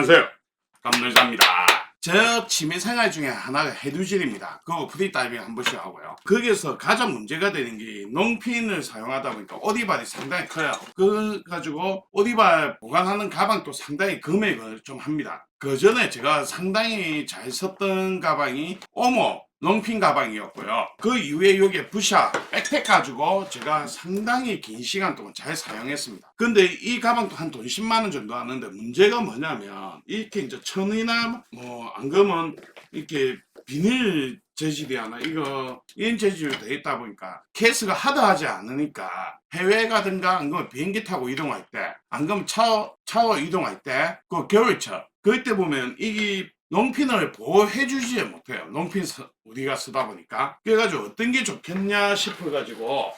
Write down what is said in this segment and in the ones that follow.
안녕하세요. 감놀자입니다. 저 취미생활 중에 하나가 해두질입니다. 그거 프리다이빙 한 번씩 하고요. 거기에서 가장 문제가 되는 게 농핀을 사용하다 보니까 오디발이 상당히 커요. 그 가지고 오디발 보관하는 가방도 상당히 금액을 좀 합니다. 그 전에 제가 상당히 잘 썼던 가방이 오모 롱핀 가방이었고요. 그 이후에 여기에 부샤 백팩 가지고 제가 상당히 긴 시간 동안 잘 사용했습니다. 근데 이 가방도 한 돈 10만 원 정도 하는데 문제가 뭐냐면 이렇게 이제 천이나 뭐 안금은 이렇게 비닐 재질이 하나 이거 이런 재질로 되어 있다 보니까 케이스가 하드하지 않으니까 해외 가든가 안그면 비행기 타고 이동할 때 안그면 차워 차워 이동할 때 그 겨울철 그때 보면 이게 농핀을 보호해 주지 못해요. 농핀 서- 우리가 쓰다 보니까 그래가지고 어떤 게 좋겠냐 싶어가지고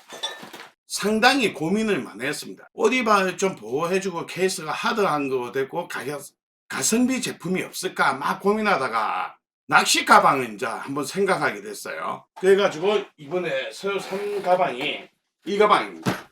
상당히 고민을 많이 했습니다. 오디발 좀 보호해주고 케이스가 하드한 거 되고 가격 가성비 제품이 없을까 막 고민하다가 낚시 가방을 이제 한번 생각하게 됐어요. 그래가지고 이번에 새로 산 가방이 이 가방입니다.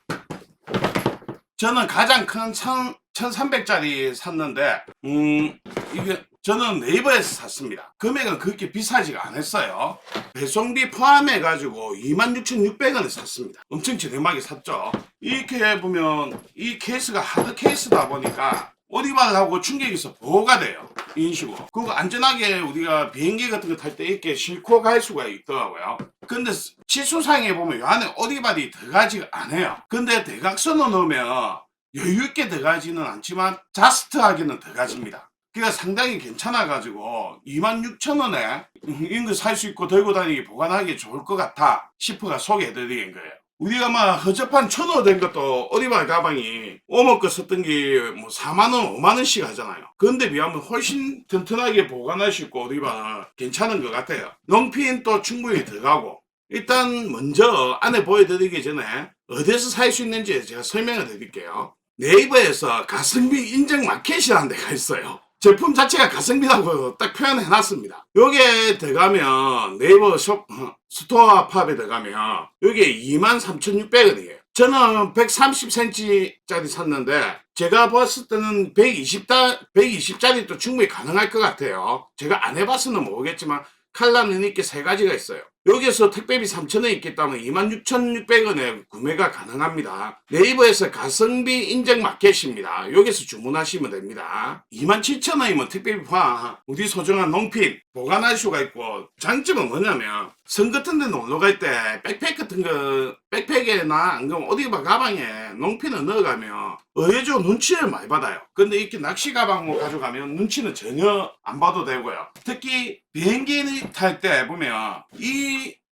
저는 가장 큰1 1300짜리 샀는데 음 이게 저는 네이버에서 샀습니다. 금액은 그렇게 비싸지가 않았어요. 배송비 포함해 가지고 26,600원에 샀습니다. 엄청 저렴하게 샀죠. 이렇게 보면 이 케이스가 하드 케이스다 보니까 오디발하고 충격에서 보호가 돼요. 이런 식으로. 그리고 안전하게 우리가 비행기 같은 거 탈 때 이렇게 싣고 갈 수가 있더라고요. 근데 치수상에 보면 이 안에 오디발이 들어가지가 않아요. 근데 대각선으로 넣으면 여유있게 들어가지는 않지만 자스트하게는 들어가집니다. 그러니까 상당히 괜찮아가지고 26,000원에 이런 거살 수 있고 들고 다니기 보관하기 좋을 것 같아 싶어가 소개해드리는 거예요. 우리가 막 허접한 천원 된 것도 어디발 가방이 오목 거 썼던 게 뭐 4만원, 5만원씩 하잖아요. 그런데 비하면 훨씬 튼튼하게 보관할 수 있고 어디발 괜찮은 것 같아요. 롱핀 또 충분히 들어가고 일단 먼저 안에 보여드리기 전에 어디서 살 수 있는지 제가 설명을 드릴게요. 네이버에서 가성비 인증 마켓이라는 데가 있어요. 제품 자체가 가성비라고 딱 표현해 놨습니다. 요게 들어가면 네이버 숍, 어, 스토어 팝에 들어가면 요게 23,600원이에요. 저는 130cm짜리 샀는데 제가 봤을 때는 120다, 120짜리도 충분히 가능할 것 같아요. 제가 안 해봤으면 모르겠지만 칼라는 이렇게 세 가지가 있어요. 여기에서 택배비 3,000원 있기 때문에 26,600원에 구매가 가능합니다. 네이버에서 가성비 인증 마켓입니다. 여기서 주문하시면 됩니다. 27,000원이면 택배비 포함 우리 소중한 농핀 보관할 수가 있고 장점은 뭐냐면 선 같은 데 놀러 갈 때 백팩 같은 거 백팩에나 안그면 어디 봐 가방에 농핀을 넣어가면 의외죠 눈치를 많이 받아요. 근데 이렇게 낚시 가방으로 가져가면 눈치는 전혀 안 봐도 되고요. 특히 비행기 탈 때 보면 이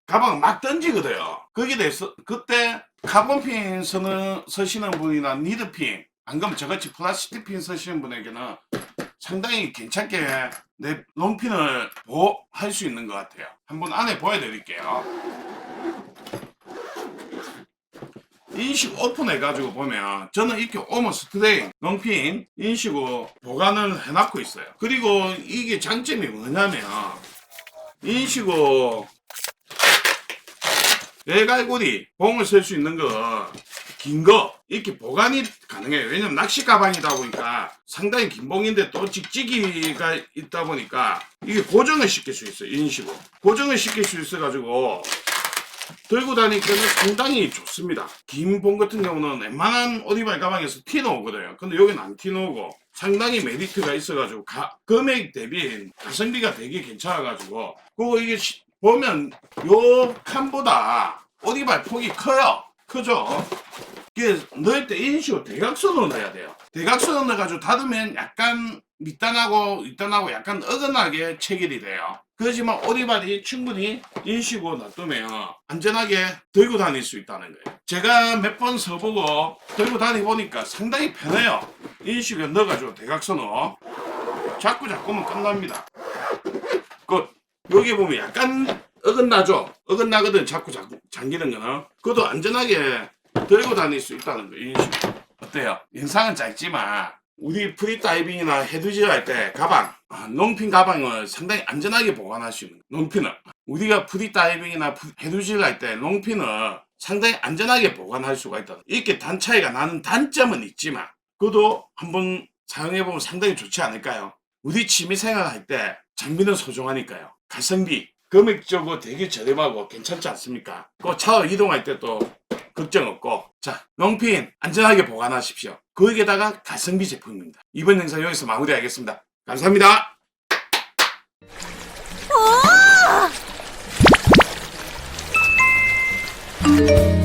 가방을 막 던지거든요. 거기에 대해서 그때 카본핀 서는, 서시는 분이나 니드핀 안 그러면 저같이 플라스틱 핀 서시는 분에게는 상당히 괜찮게 내 롱핀을 보호할 수 있는 것 같아요. 한번 안에 보여드릴게요. 인식 오픈해가지고 보면 저는 이렇게 오머 스트레인 롱핀 인식으로 보관을 해놨고 있어요. 그리고 이게 장점이 뭐냐면 인식으로 내갈고리 봉을 쓸 수 있는 거 긴 거 이렇게 보관이 가능해요. 왜냐면 낚시 가방이다 보니까 상당히 긴 봉인데 또 찍찍이가 있다 보니까 이게 고정을 시킬 수 있어요. 이런 식으로 고정을 시킬 수 있어가지고 들고 다니기는 상당히 좋습니다. 긴 봉 같은 경우는 웬만한 오디발 가방에서 티 나오거든요. 근데 여기는 안 티 나오고 상당히 메리트가 있어가지고 가- 금액 대비 가성비가 되게 괜찮아가지고 그리고 이게 시- 보면 요 칸보다 오디발 폭이 커요. 크죠? 이게 넣을 때 이런 식으로 대각선으로 넣어야 돼요. 대각선으로 넣어가지고 닫으면 약간 밑단하고 윗단하고 약간 어긋나게 체결이 돼요. 그렇지만 오리발이 충분히 인식으로 놔두면 안전하게 들고 다닐 수 있다는 거예요. 제가 몇 번 써보고 들고 다니보니까 상당히 편해요. 인식을 넣어가지고 대각선으로 자꾸 자꾸면 끝납니다. 그 여기 보면 약간 어긋나죠? 어긋나거든 자꾸 자꾸 잠기는 거는 그것도 안전하게 들고 다닐 수 있다는 거 인식 어때요? 영상은 짧지만 우리 프리다이빙이나 해두질 할 때 가방 아, 농핀 가방을 상당히 안전하게 보관할 수 있는. 농핀을 우리가 프리다이빙이나 프- 해두질 할 때 농핀을 상당히 안전하게 보관할 수가 있다 이렇게 단 차이가 나는 단점은 있지만 그것도 한번 사용해보면 상당히 좋지 않을까요? 우리 취미생활 할 때 장비는 소중하니까요. 가성비, 금액적으로 되게 저렴하고 괜찮지 않습니까? 그 차로 이동할 때도 걱정 없고 자 롱핀 안전하게 보관하십시오. 거기에다가 가성비 제품입니다. 이번 영상 여기서 마무리하겠습니다. 감사합니다. 오!